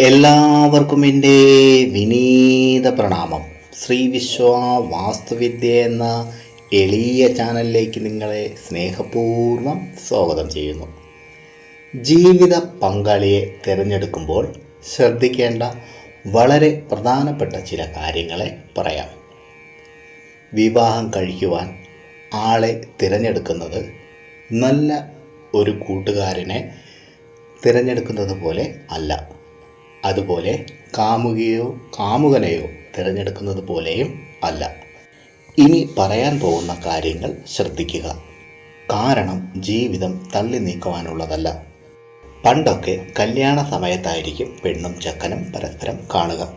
എല്ലാവർക്കും എന്റെ വിനീത പ്രണാമം. ശ്രീ വിശ്വ വാസ്തുവിദ്യ എന്ന എളിയ ചാനലിലേക്ക് നിങ്ങളെ സ്നേഹപൂർവം സ്വാഗതം ചെയ്യുന്നു. ജീവിത പങ്കാളിയെ തിരഞ്ഞെടുക്കുമ്പോൾ ശ്രദ്ധിക്കേണ്ട വളരെ പ്രധാനപ്പെട്ട ചില കാര്യങ്ങളെ പറയാം. വിവാഹം കഴിക്കുവാൻ ആളെ തിരഞ്ഞെടുക്കുന്നത് നല്ല ഒരു കൂട്ടുകാരനെ തിരഞ്ഞെടുക്കുന്നത് പോലെ അല്ല. അതുപോലെ കാമുകിയോ കാമുകനെയോ തിരഞ്ഞെടുക്കുന്നത് പോലെയും അല്ല. ഇനി പറയാൻ പോകുന്ന കാര്യങ്ങൾ ശ്രദ്ധിക്കുക. കാരണം ജീവിതം തള്ളി നീക്കുവാനുള്ളതല്ല. പണ്ടൊക്കെ കല്യാണ സമയത്തായിരിക്കും പെണ്ണും ചക്കനും പരസ്പരം കാണുക.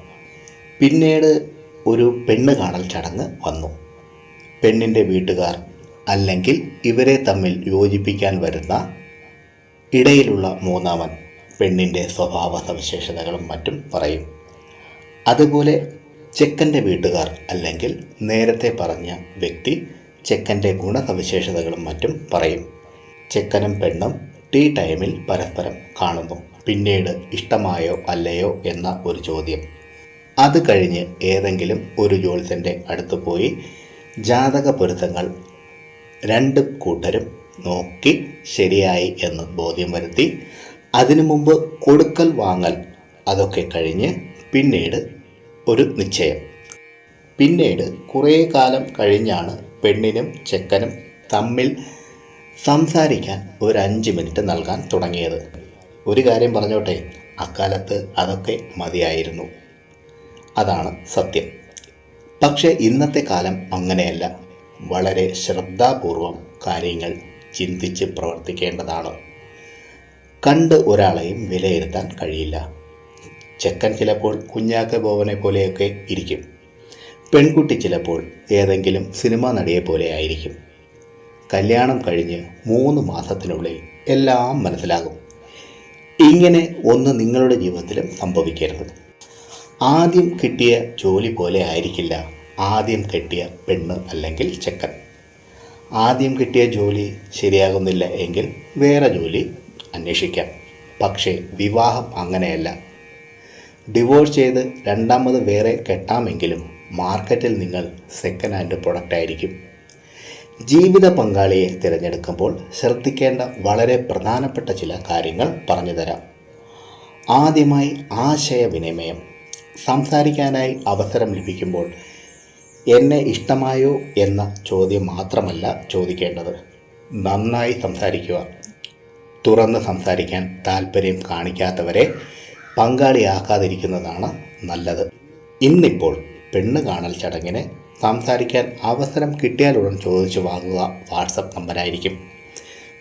പിന്നീട് ഒരു പെണ്ണ് കാണൽ ചടങ്ങ് വന്നു. പെണ്ണിന്റെ വീട്ടുകാർ അല്ലെങ്കിൽ ഇവരെ തമ്മിൽ യോജിപ്പിക്കാൻ വരുന്ന ഇടയിലുള്ള മൂന്നാമൻ പെണ്ണിന്റെ സ്വഭാവ സവിശേഷതകളും മറ്റും പറയും. അതുപോലെ ചെക്കന്റെ വീട്ടുകാർ അല്ലെങ്കിൽ നേരത്തെ പറഞ്ഞ വ്യക്തി ചെക്കന്റെ ഗുണസവിശേഷതകളും മറ്റും പറയും. ചെക്കനും പെണ്ണും ടീ ടൈമിൽ പരസ്പരം കാണുന്നു. പിന്നീട് ഇഷ്ടമായോ അല്ലയോ എന്ന ഒരു ചോദ്യം. അത് കഴിഞ്ഞ് ഏതെങ്കിലും ഒരു ജോത്സ്യന്റെ അടുത്ത് പോയി ജാതക പൊരുത്തങ്ങൾ രണ്ട് കൂട്ടരും നോക്കി ശരിയായി എന്ന് ബോധ്യം വരുത്തി അതിനു മുമ്പ് കൊടുക്കൽ വാങ്ങൽ അതൊക്കെ കഴിഞ്ഞ് പിന്നീട് ഒരു നിശ്ചയം. പിന്നീട് കുറേ കാലം കഴിഞ്ഞാണ് പെണ്ണിനും ചെക്കനും തമ്മിൽ സംസാരിക്കാൻ ഒരു അഞ്ച് മിനിറ്റ് നൽകാൻ തുടങ്ങിയത്. ഒരു കാര്യം പറഞ്ഞോട്ടെ അക്കാലത്ത് അതൊക്കെ മതിയായിരുന്നു. അതാണ് സത്യം. പക്ഷേ ഇന്നത്തെ കാലം അങ്ങനെയല്ല. വളരെ ശ്രദ്ധാപൂർവം കാര്യങ്ങൾ ചിന്തിച്ച് പ്രവർത്തിക്കേണ്ടതാണ്. കണ്ട് ഒരാളെയും വിലയിരുത്താൻ കഴിയില്ല. ചെക്കൻ ചിലപ്പോൾ കുഞ്ഞാക്ക ബോവനെ പോലെയൊക്കെ ഇരിക്കും. പെൺകുട്ടി ചിലപ്പോൾ ഏതെങ്കിലും സിനിമാ നടിയെ പോലെ ആയിരിക്കും. കല്യാണം കഴിഞ്ഞ് മൂന്ന് മാസത്തിനുള്ളിൽ എല്ലാം മനസ്സിലാകും. ഇങ്ങനെ ഒന്ന് നിങ്ങളുടെ ജീവിതത്തിലും സംഭവിക്കരുത്. ആദ്യം കിട്ടിയ ജോലി പോലെ ആയിരിക്കില്ല. ആദ്യം കിട്ടിയ പെണ്ണ് അല്ലെങ്കിൽ ചെക്കൻ. ആദ്യം കിട്ടിയ ജോലി ശരിയാകുന്നില്ല എങ്കിൽ വേറെ ജോലി അന്വേഷിക്കാം. പക്ഷേ വിവാഹം അങ്ങനെയല്ല. ഡിവോഴ്സ് ചെയ്ത് രണ്ടാമത് വേറെ കെട്ടാമെങ്കിലും മാർക്കറ്റിൽ നിങ്ങൾ സെക്കൻഡ് ഹാൻഡ് പ്രൊഡക്റ്റ് ആയിരിക്കും. ജീവിത പങ്കാളിയെ തിരഞ്ഞെടുക്കുമ്പോൾ ശ്രദ്ധിക്കേണ്ട വളരെ പ്രധാനപ്പെട്ട ചില കാര്യങ്ങൾ പറഞ്ഞു തരാം. ആദ്യമായി ആശയവിനിമയം. സംസാരിക്കാനായി അവസരം ലഭിക്കുമ്പോൾ എന്നെ ഇഷ്ടമായോ എന്ന ചോദ്യം മാത്രമല്ല ചോദിക്കേണ്ടത്. നന്നായി സംസാരിക്കുക. തുറന്ന് സംസാരിക്കാൻ താല്പര്യം കാണിക്കാത്തവരെ പങ്കാളിയാക്കാതിരിക്കുന്നതാണ് നല്ലത്. ഇന്നിപ്പോൾ പെണ്ണ് കാണൽ ചടങ്ങിന് സംസാരിക്കാൻ അവസരം കിട്ടിയാലുടൻ ചോദിച്ചു വാങ്ങുക വാട്സപ്പ് നമ്പരായിരിക്കും.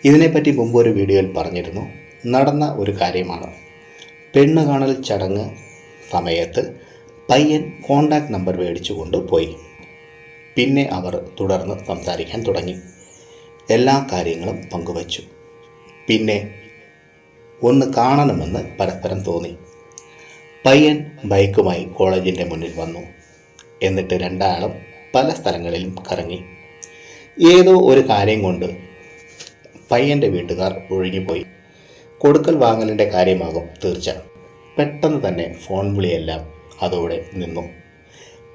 ഇതിനെപ്പറ്റി മുമ്പ് ഒരു വീഡിയോയിൽ പറഞ്ഞിരുന്നു. നടന്ന ഒരു കാര്യമാണ്. പെണ്ണ് കാണൽ ചടങ്ങ് സമയത്ത് പയ്യൻ കോണ്ടാക്ട് നമ്പർ മേടിച്ചു കൊണ്ടുപോയി പിന്നെ അവർ തുടർന്ന് സംസാരിക്കാൻ തുടങ്ങി. എല്ലാ കാര്യങ്ങളും പങ്കുവച്ചു. പിന്നെ ഒന്ന് കാണണമെന്ന് പരസ്പരം തോന്നി. പയ്യൻ ബൈക്കുമായി കോളേജിന്റെ മുന്നിൽ വന്നു. എന്നിട്ട് രണ്ടാളും പല സ്ഥലങ്ങളിലും കറങ്ങി. ഏതോ ഒരു കാര്യം കൊണ്ട് പയ്യന്റെ വീട്ടുകാർ ഒഴുകിപ്പോയി. കൊടുക്കൽ വാങ്ങലിന്റെ കാര്യമാകും തീർച്ച പെട്ടെന്ന് തന്നെ ഫോൺ വിളിയെല്ലാം അതോടെ നിന്നു.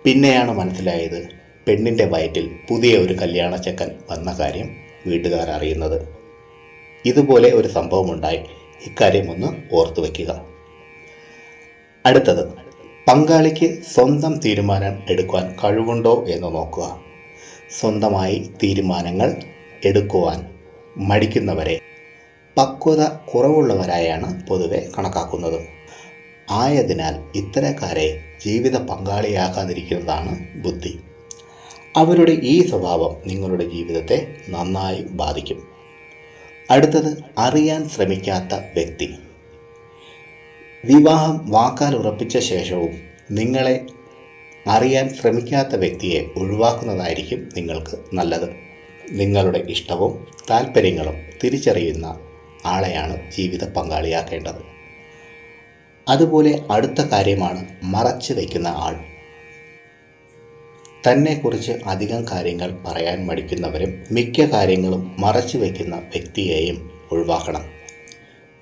പിന്നെയാണ് മനസ്സിലായത് പെണ്ണിന്റെ വയറ്റിൽ പുതിയ ഒരു കല്യാണ ചെക്കൻ വന്ന കാര്യം വീട്ടുകാർ അറിയുന്നത്. ഇതുപോലെ ഒരു സംഭവമുണ്ടായി. ഇക്കാര്യം ഒന്ന് ഓർത്തു വയ്ക്കുക. അടുത്തത് പങ്കാളിക്ക് സ്വന്തം തീരുമാനം എടുക്കുവാൻ കഴിവുണ്ടോ എന്ന് നോക്കുക. സ്വന്തമായി തീരുമാനങ്ങൾ എടുക്കുവാൻ മടിക്കുന്നവരെ പക്വത കുറവുള്ളവരായാണ് പൊതുവെ കണക്കാക്കുന്നത്. ആയതിനാൽ ഇത്തരക്കാരെ ജീവിത പങ്കാളിയാക്കാതിരിക്കുന്നതാണ് ബുദ്ധി. അവരുടെ ഈ സ്വഭാവം നിങ്ങളുടെ ജീവിതത്തെ നന്നായി ബാധിക്കും. അടുത്തത് അറിയാൻ ശ്രമിക്കാത്ത വ്യക്തി. വിവാഹം വാക്കാൽ ഉറപ്പിച്ച ശേഷവും നിങ്ങളെ അറിയാൻ ശ്രമിക്കാത്ത വ്യക്തിയെ ഒഴിവാക്കുന്നതായിരിക്കും നിങ്ങൾക്ക് നല്ലത്. നിങ്ങളുടെ ഇഷ്ടവും താല്പര്യങ്ങളും തിരിച്ചറിയുന്ന ആളെയാണ് ജീവിത പങ്കാളിയാക്കേണ്ടത്. അതുപോലെ അടുത്ത കാര്യമാണ് മറച്ചു വയ്ക്കുന്ന ആൾ. തന്നെക്കുറിച്ച് അധികം കാര്യങ്ങൾ പറയാൻ മടിക്കുന്നവരും മിക്ക കാര്യങ്ങളും മറച്ചു വയ്ക്കുന്ന വ്യക്തിയെയും ഒഴിവാക്കണം.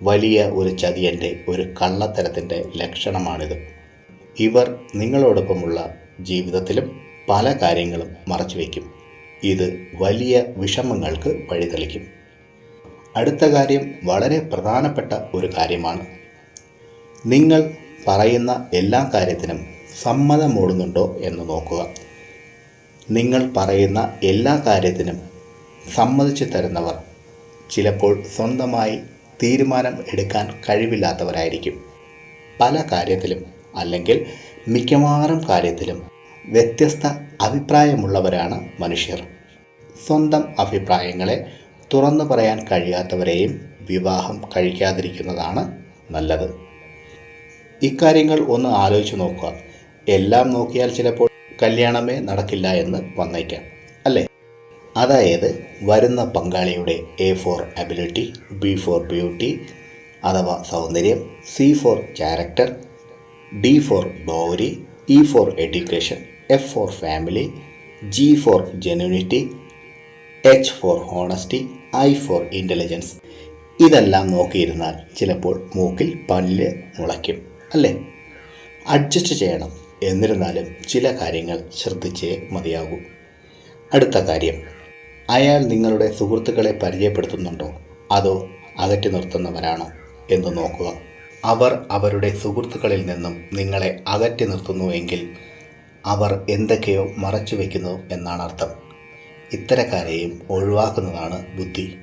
വലിയ ഒരു ചതിയന്റെ ഒരു കള്ളത്തരത്തിന്റെ ലക്ഷണമാണിത്. ഇവർ നിങ്ങളോടൊപ്പമുള്ള ജീവിതത്തിലും പല കാര്യങ്ങളും മറച്ചു വയ്ക്കും ഇത് വലിയ വിഷമങ്ങൾക്ക് വഴിതെളിക്കും. അടുത്ത കാര്യം വളരെ പ്രധാനപ്പെട്ട ഒരു കാര്യമാണ്. നിങ്ങൾ പറയുന്ന എല്ലാ കാര്യത്തിനും സമ്മതം ഓടുന്നുണ്ടോ എന്ന് നോക്കുക. നിങ്ങൾ പറയുന്ന എല്ലാ കാര്യത്തിനും സമ്മതിച്ചു തരുന്നവർ ചിലപ്പോൾ സ്വന്തമായി തീരുമാനം എടുക്കാൻ കഴിവില്ലാത്തവരായിരിക്കും. പല കാര്യത്തിലും അല്ലെങ്കിൽ മിക്കവാറും കാര്യത്തിലും വ്യത്യസ്ത അഭിപ്രായമുള്ളവരാണ് മനുഷ്യർ. സ്വന്തം അഭിപ്രായങ്ങളെ തുറന്നു പറയാൻ കഴിയാത്തവരെയും വിവാഹം കഴിക്കാതിരിക്കുന്നതാണ് നല്ലത്. ഇക്കാര്യങ്ങൾ ഒന്ന് ആലോചിച്ച് നോക്കുക. എല്ലാം നോക്കിയാൽ ചിലപ്പോൾ കല്യാണമേ നടക്കില്ല എന്ന് വന്നേക്കാം അല്ലേ? അതായത് വരുന്ന പങ്കാളിയുടെ A for ability B for beauty അഥവാ സൗന്ദര്യം C for character D for dowry E for education F for family G for genuinity H for honesty I for intelligence ഇതെല്ലാം നോക്കിയിരുന്നാൽ ചിലപ്പോൾ മൂക്കിൽ പല്ല് മുളയ്ക്കും അല്ലേ? അഡ്ജസ്റ്റ് ചെയ്യണം. എന്നിരുന്നാലും ചില കാര്യങ്ങൾ ശ്രദ്ധിച്ചേ മതിയാകൂ. അടുത്ത കാര്യം. അയാൾ നിങ്ങളുടെ സുഹൃത്തുക്കളെ പരിചയപ്പെടുത്തുന്നുണ്ടോ? അതോ അകറ്റി നിർത്തുന്നവരാണോ എന്ന് നോക്കുക. അവർ അവരുടെ സുഹൃത്തുക്കളിൽ നിന്നും നിങ്ങളെ അകറ്റി നിർത്തുന്നുവെങ്കിൽ അവർ എന്തൊക്കെയോ മറച്ചു വയ്ക്കുന്നു എന്നാണ് അർത്ഥം. ഇത്തരക്കാരെയും ഒഴിവാക്കുന്നതാണ് ബുദ്ധി.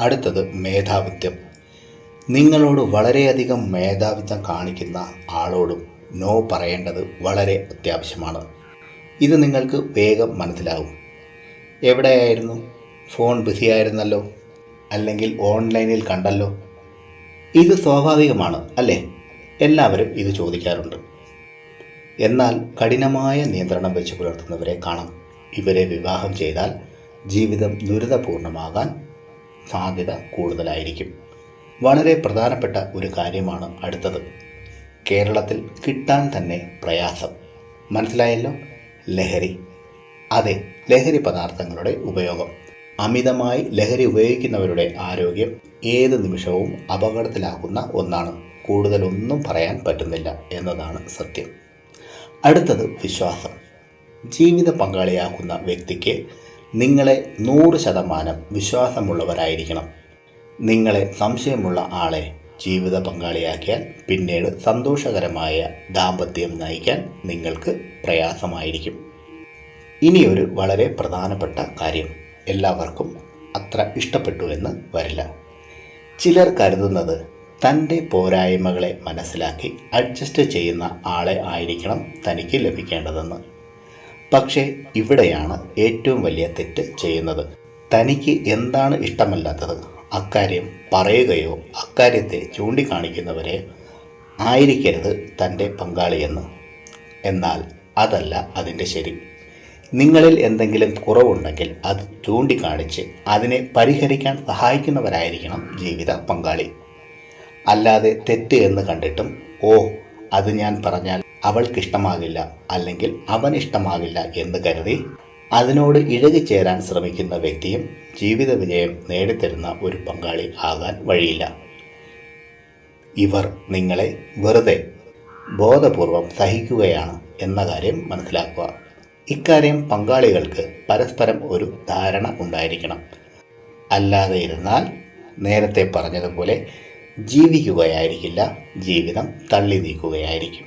അടുത്തത് മേധാവിത്വം. നിങ്ങളോട് വളരെയധികം മേധാവിത്വം കാണിക്കുന്ന ആളോടും നോ പറയേണ്ടത് വളരെ അത്യാവശ്യമാണ്. ഇത് നിങ്ങൾക്ക് വേഗം മനസ്സിലാവും എവിടെയായിരുന്നു? ഫോൺ ബിസിയായിരുന്നല്ലോ? അല്ലെങ്കിൽ ഓൺലൈനിൽ കണ്ടല്ലോ? ഇത് സ്വാഭാവികമാണ് അല്ലേ? എല്ലാവരും ഇത് ചോദിക്കാറുണ്ട്. എന്നാൽ കഠിനമായ നിയന്ത്രണം വെച്ച് പുലർത്തുന്നവരെ കാണാം. ഇവരെ വിവാഹം ചെയ്താൽ ജീവിതം ദുരിതപൂർണമാകാൻ സാധ്യത കൂടുതലായിരിക്കും. വളരെ പ്രധാനപ്പെട്ട ഒരു കാര്യമാണ് അടുത്തത്. കേരളത്തിൽ കിട്ടാൻ തന്നെ പ്രയാസം. മനസ്സിലായല്ലോ? ലഹരി. അതെ ലഹരി പദാർത്ഥങ്ങളുടെ ഉപയോഗം. അമിതമായി ലഹരി ഉപയോഗിക്കുന്നവരുടെ ആരോഗ്യം ഏത് നിമിഷവും അപകടത്തിലാക്കുന്ന ഒന്നാണ്. കൂടുതലൊന്നും പറയാൻ പറ്റുന്നില്ല എന്നതാണ് സത്യം. അടുത്തത് വിശ്വാസം. ജീവിത പങ്കാളിയാക്കുന്ന വ്യക്തിക്ക് നിങ്ങളെ നൂറ് ശതമാനം വിശ്വാസമുള്ളവരായിരിക്കണം. നിങ്ങളെ സംശയമുള്ള ആളെ ജീവിത പങ്കാളിയാക്കിയാൽ പിന്നീട് സന്തോഷകരമായ ദാമ്പത്യം നയിക്കാൻ നിങ്ങൾക്ക് പ്രയാസമായിരിക്കും. ഇനിയൊരു വളരെ പ്രധാനപ്പെട്ട കാര്യം എല്ലാവർക്കും അത്ര ഇഷ്ടപ്പെട്ടു എന്ന് വരില്ല. ചിലർ കരുതുന്നത് തന്റെ പോരായ്മകളെ മനസ്സിലാക്കി അഡ്ജസ്റ്റ് ചെയ്യുന്ന ആളെ ആയിരിക്കണം തനിക്ക് ലഭിക്കേണ്ടതെന്ന്. പക്ഷേ ഇവിടെയാണ് ഏറ്റവും വലിയ തെറ്റ് ചെയ്യുന്നത്. തനിക്ക് എന്താണ് ഇഷ്ടമല്ലാത്തത്? അക്കാര്യം പറയുകയോ അക്കാര്യത്തെ ചൂണ്ടിക്കാണിക്കുന്നവരെ ആയിരിക്കരുത് തന്റെ പങ്കാളിയെന്ന്. എന്നാൽ അതല്ല അതിന്റെ ശരി. നിങ്ങളിൽ എന്തെങ്കിലും കുറവുണ്ടെങ്കിൽ അത് ചൂണ്ടിക്കാണിച്ച് അതിനെ പരിഹരിക്കാൻ സഹായിക്കുന്നവരായിരിക്കണം ജീവിത പങ്കാളി. അല്ലാതെ തെറ്റ് എന്ന് കണ്ടിട്ടും ഓ അത് ഞാൻ പറഞ്ഞാൽ അവൾക്കിഷ്ടമാകില്ല അല്ലെങ്കിൽ അവൻ ഇഷ്ടമാകില്ല എന്ന് കരുതി അതിനോട് ഇഴകിച്ചേരാൻ ശ്രമിക്കുന്ന വ്യക്തിയും ജീവിത വിജയം നേടിത്തരുന്ന ഒരു പങ്കാളി ആകാൻ വഴിയില്ല. ഇവർ നിങ്ങളെ വെറുതെ ബോധപൂർവം സഹിക്കുകയാണ് എന്ന കാര്യം മനസ്സിലാക്കുക. ഇക്കാര്യം പങ്കാളികൾക്ക് പരസ്പരം ഒരു ധാരണ ഉണ്ടായിരിക്കണം. അല്ലാതെ ഇരുന്നാൽ നേരത്തെ പറഞ്ഞതുപോലെ ജീവിക്കുകയായിരിക്കില്ല ജീവിതം തള്ളി നീക്കുകയായിരിക്കും.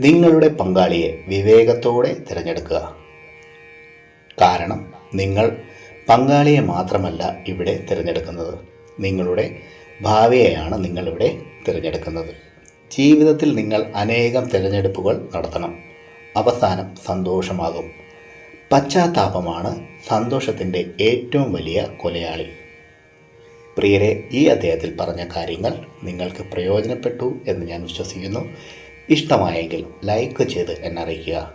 നിങ്ങളുടെ പങ്കാളിയെ വിവേകത്തോടെ തിരഞ്ഞെടുക്കുക. കാരണം നിങ്ങൾ പങ്കാളിയെ മാത്രമല്ല ഇവിടെ തിരഞ്ഞെടുക്കുന്നത്. നിങ്ങളുടെ ഭാവിയെയാണ് നിങ്ങളിവിടെ തിരഞ്ഞെടുക്കുന്നത്. ജീവിതത്തിൽ നിങ്ങൾ അനേകം തിരഞ്ഞെടുപ്പുകൾ നടത്തണം. അവസാനം സന്തോഷമാകും. പശ്ചാത്താപമാണ് സന്തോഷത്തിന്റെ ഏറ്റവും വലിയ കൊലയാളി. പ്രിയരെ ഈ അദ്ദേഹത്തിൽ പറഞ്ഞ കാര്യങ്ങൾ നിങ്ങൾക്ക് പ്രയോജനപ്പെട്ടു എന്ന് ഞാൻ വിശ്വസിക്കുന്നു. ഇഷ്ടമായെങ്കിൽ ലൈക്ക് ചെയ്ത് എന്നെ അറിയിക്കുക